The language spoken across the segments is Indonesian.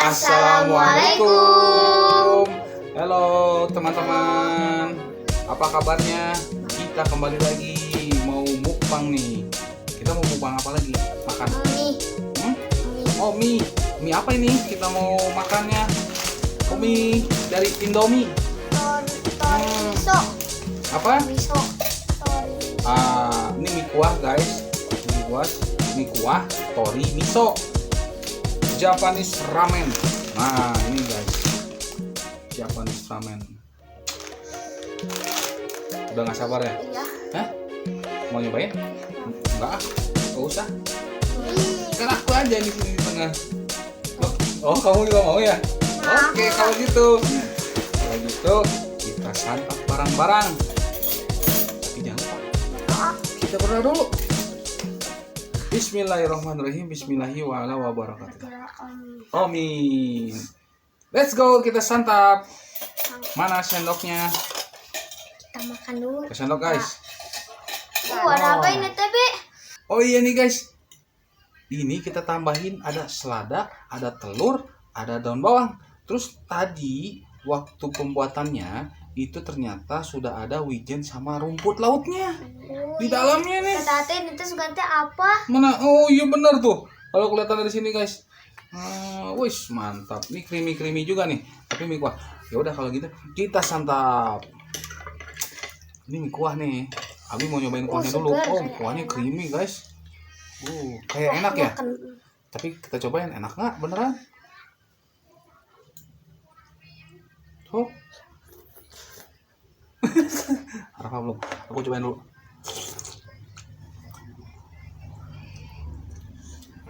Assalamualaikum. Halo teman-teman. Apa kabarnya? Kita kembali lagi mau mukbang nih. Kita mau mukbang apa lagi? Makan. Mami, Hmm? mami, Oh mie. Mie apa ini? Kita mau makannya. Oh mie dari Indomie. tori, tori Hmm. miso, Apa? miso. Ah, ini mie kuah guys. Mie kuah, mie kuah, tori miso. Japanese ramen. Nah, ini guys. Japanese ramen. Udah nggak sabar ya? Iya. Hah? Mau nyobain? Enggak, ah. nggak usah. Ih, Kan aku aja di sini di tengah. Loh, Oh, kamu juga mau ya? Oke, kalau gitu. Kalau gitu, kita santap barang-barang. Tapi jangan lupa, kita berdoa dulu. Bismillahirrahmanirrahim. Bismillahirrahmanirrahim. Amin. Let's go, kita santap. Mana sendoknya? kita makan dulu. Ke sendok guys. Uh, ada apa ini teh, Bi? Oh iya nih guys. Ini kita tambahin ada selada, ada telur, ada daun bawang. Terus tadi waktu pembuatannya itu ternyata sudah ada wijen sama rumput lautnya di dalamnya nih. Kata teh itu suka teh apa? Mana? Oh iya bener tuh. Kalau kelihatan dari sini guys. Hmm, wis mantap. Ini creamy creamy juga nih. Tapi mie kuah. Ya udah kalau gitu kita santap. Ini mie kuah nih. Abi mau nyobain Oh, kuahnya dulu. segar, Oh, kuahnya enak. creamy guys. Uh, kayak enak ya. Makan. Tapi kita cobain enak nggak beneran? Harap belum. Aku cobain dulu.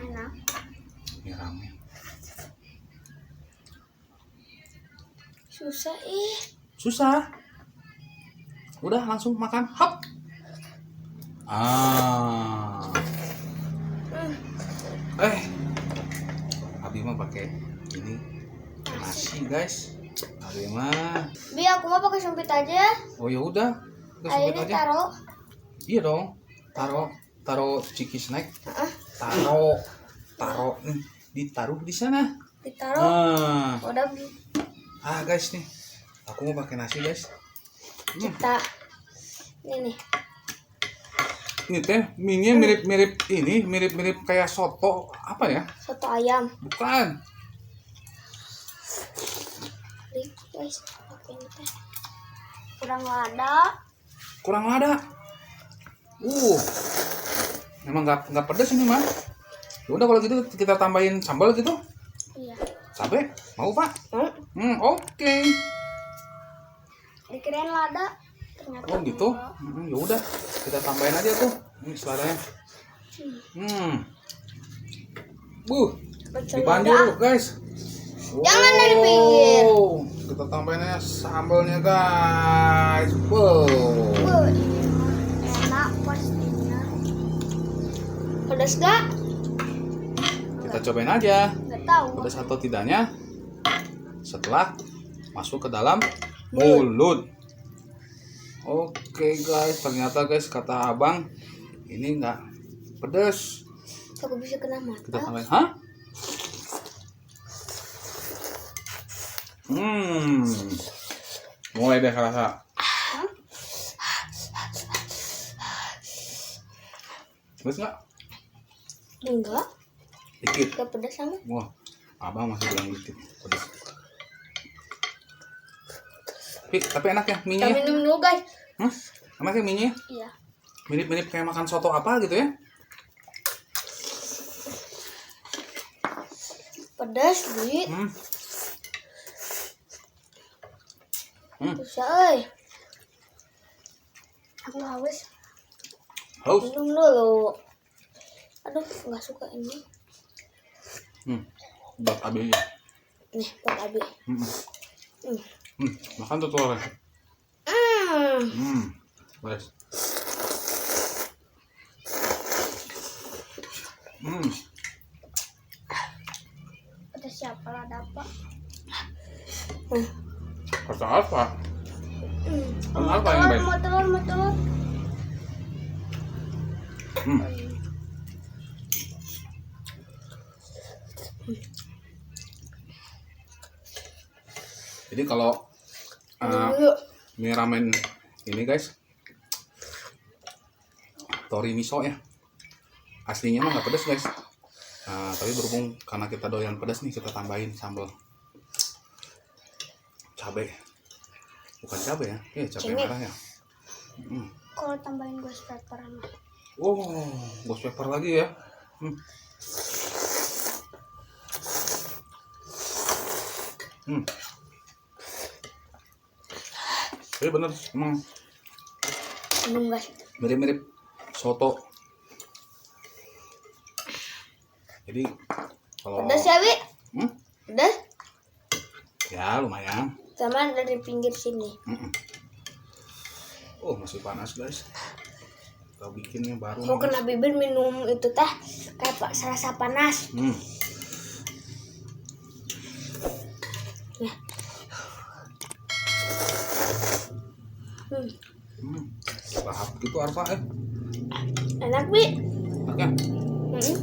Enak. Ini rame. Susah ih. Susah. Udah langsung makan. Hop. Ah. Hmm. Eh. Abi mah pakai ini nasi, guys. Abi mah. Bi, aku mau pakai sumpit aja. Oh ya udah. Sebut aja. taruh. Iya dong. Taro taro ciki snack. Heeh. Taro taro nih ditaruh di sana. Ditaruh. Ah. Udah. Ah guys nih. Aku mau pakai nasi, guys. Hmm. kita ini nih. Ini teh mie mirip-mirip ini, mirip-mirip kayak soto apa ya? Soto ayam. Bukan. Guys. Kurang lada. Kurang lada. Uh. Memang nggak nggak pedas ini mah. Ya udah kalau gitu kita tambahin sambal gitu. Iya. Cabe? Mau, Pak? Hmm. Hmm, oke. Dikirain lada. Ternyata Oh gitu. Hmm, ya udah, kita tambahin aja tuh. Ini seladanya. Hmm. Buh, Pecel dibanjur guys. Jangan dari pinggir. Kita tambahin aja sambalnya guys. Wow. Enak pastinya. Pedas gak? Kita cobain aja. Gak tahu. Pedas atau tidaknya setelah masuk ke dalam mulut. Oke guys, ternyata guys kata abang ini nggak pedas. Aku bisa kena Kita mata. tambahin, hah? Hmm, mulai deh kerasa. Pedas nggak? Enggak. Dikit. Gak pedas sama. Wah, abang masih bilang dikit. Pedas. Tapi, tapi enak ya Kita mie-nya. minum dulu guys. Hah? Enak ya mie-nya? Iya. Mirip-mirip kayak makan soto apa gitu ya? Pedas, Bi. Hmm. Hmm. Aku haus. Haus. Minum dulu. Aduh, nggak suka ini. Hmm. Buat abi ya. Nih, buat Abi. Hmm. Hmm. Hmm. Makan tuh telurnya. Hmm. Hmm. Beres. Hmm. Pedas siapa lah apa? Kata apa? Hmm. Apa yang baik? mau telur, mau telur. Hmm. Jadi kalau uh, Dulu. mie ramen ini guys, tori miso ya. Aslinya mah nggak pedas guys. Nah, tapi berhubung karena kita doyan pedas nih kita tambahin sambal cabe bukan cabe ya eh cabe Cengek. merah ya Hmm. Kalau tambahin ghost pepper mah. oh ghost pepper lagi ya hmm. Hmm. Tapi bener emang mirip-mirip soto jadi kalau Pedas ya, Bi? Hmm? Pedas? ya lumayan Sama dari pinggir sini. Oh masih panas guys kita bikinnya baru nih, kena bibir minum itu teh kayak pak serasa panas. Hmm. Ya. Hmm. Hmm. Lahap gitu eh. Enak, Bi. Enaknya. Hmm.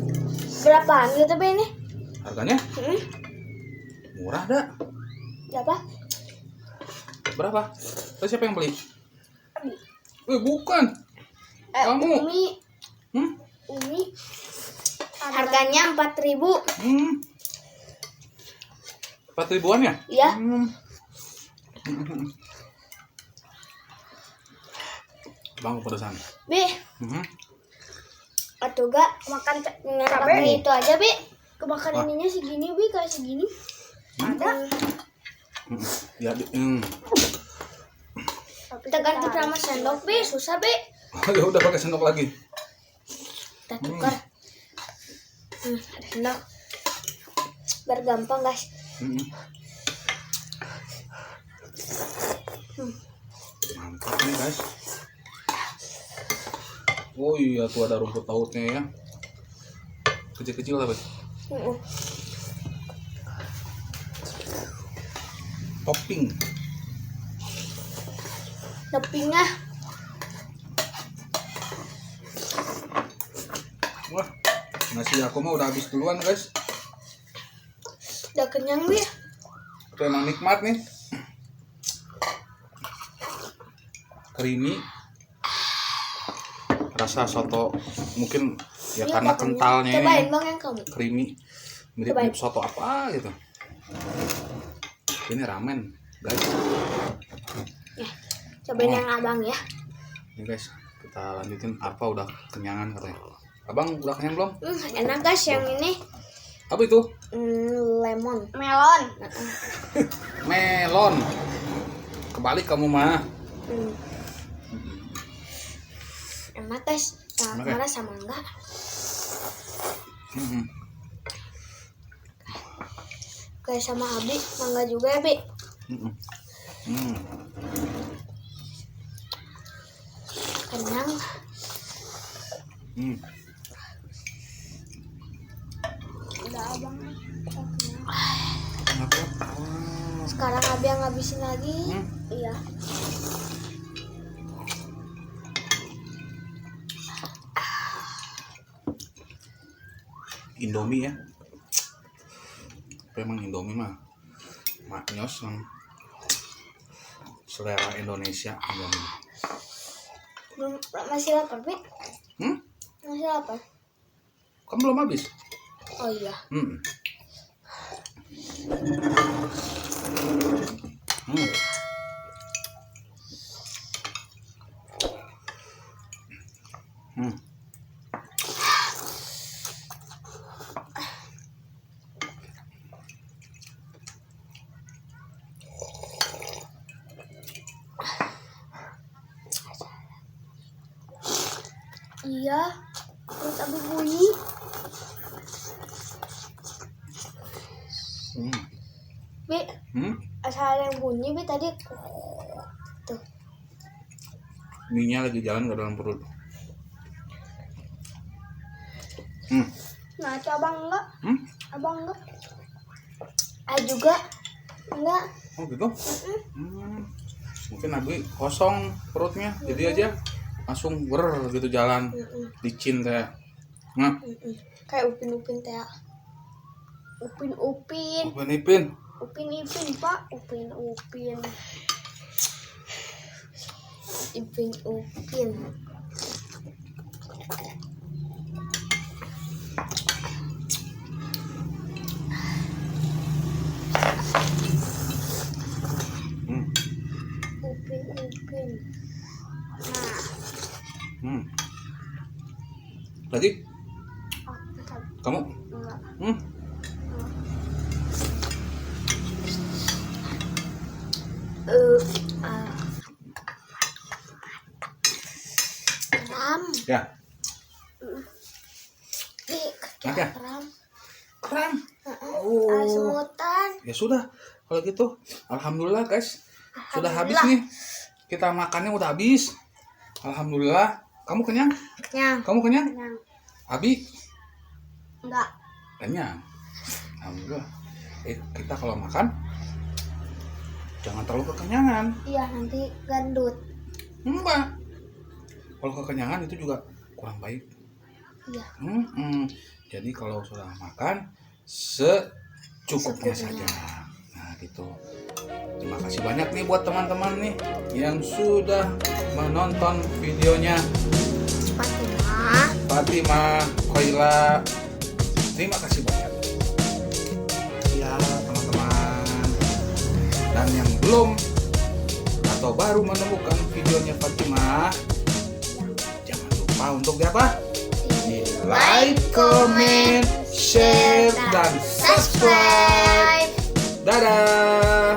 Berapaan gitu, Bi, ini? Harganya Hmm. murah dah. Berapa? Berapa? Terus siapa yang beli? Eh bukan. Eh, Kamu. Umi. Hmm? Umi. Harganya 4000 Hmm. Empat ribuan ya? Iya. Hmm. Bang kepedesan. Bi, Mhm. atau gak makan pakai itu aja, Bi. Kemakan ininya segini, Bi, kayak segini. Ada. Ya, hmm. Kita ganti sama sendok, Bi. Susah, Bi. ya udah pakai sendok lagi. Kita tukar. Hmm, ada sendok. Biar gampang, guys. Mhm. Hmm. Mantap nih guys. Oh iya tuh ada rumput lautnya ya. Kecil-kecil tapi Hmm. Topping. Toppingnya Wah, nasi aku mah udah habis duluan guys. udah kenyang, Bi. Tapi emang nikmat nih. Creamy. Rasa soto mungkin ya Ini karena kentalnya ini Cobain. Bang, yang kamu. creamy mirip mirip soto apa gitu ini ramen guys Cobain Oh. yang abang ya. ini guys kita lanjutin apa udah kenyangan katanya abang udah kenyang belum Hmm, enak guys yang ini. apa itu Hmm, lemon. Melon. melon kebalik kamu mah Hmm. Enak guys. Nah, Enak ya? sama enggak? Mhm. Kayak sama Abi, mangga juga ya, Bi. Hmm. Kenyang. Hmm. Udah abang. Kenyang. Oh. Sekarang Abi yang ngabisin lagi. Hmm. Iya. Indomie ya tapi emang Indomie mah maknyos yang selera Indonesia Indomie Belum masih lapar, Bi? hmm? Masih lapar. kan belum habis Oh iya. Hmm. Iya. Terus Abi bunyi. Hmm. Bi, Hmm. asal yang bunyi Bi tadi. Tuh. Mie-nya lagi jalan ke dalam perut. Hmm. Nah, itu abang enggak? Hmm? Abang enggak? Ah juga enggak. Oh gitu? Hmm. Mungkin Abi kosong perutnya, jadi aja langsung ber gitu jalan Mm-mm, licin kayak. Nah. Kayak upin-upin teh. Upin-upin, Upin Ipin. upin Upin Ipin pak, Upin Upin. Ipin Upin. Hmm. Upin Upin. Nah, Hmm. Lagi apa kamu? enggak? Hmm. Ram, Ya. di ram. Keren. Oh. Semutan. Ya sudah. Kalau gitu, alhamdulillah guys. Sudah habis Alhamdulillah. nih. Kita makannya udah habis. Alhamdulillah. Kamu kenyang? Yang, Kamu kenyang? yang Abi enggak. kenyang. Alhamdulillah. Eh, kita kalau makan jangan terlalu kekenyangan. Iya nanti gendut. Enggak. Kalau kekenyangan itu juga kurang baik. Iya. Mm-mm. Jadi kalau sudah makan secukupnya saja. Nah gitu. Terima kasih banyak nih buat teman-teman nih yang sudah menonton videonya Fatimah. Fatimah, Koila. Terima kasih banyak. Dan yang belum atau baru menemukan videonya Fatimah, jangan lupa untuk di apa? di like, comment, share, dan subscribe. Dadah!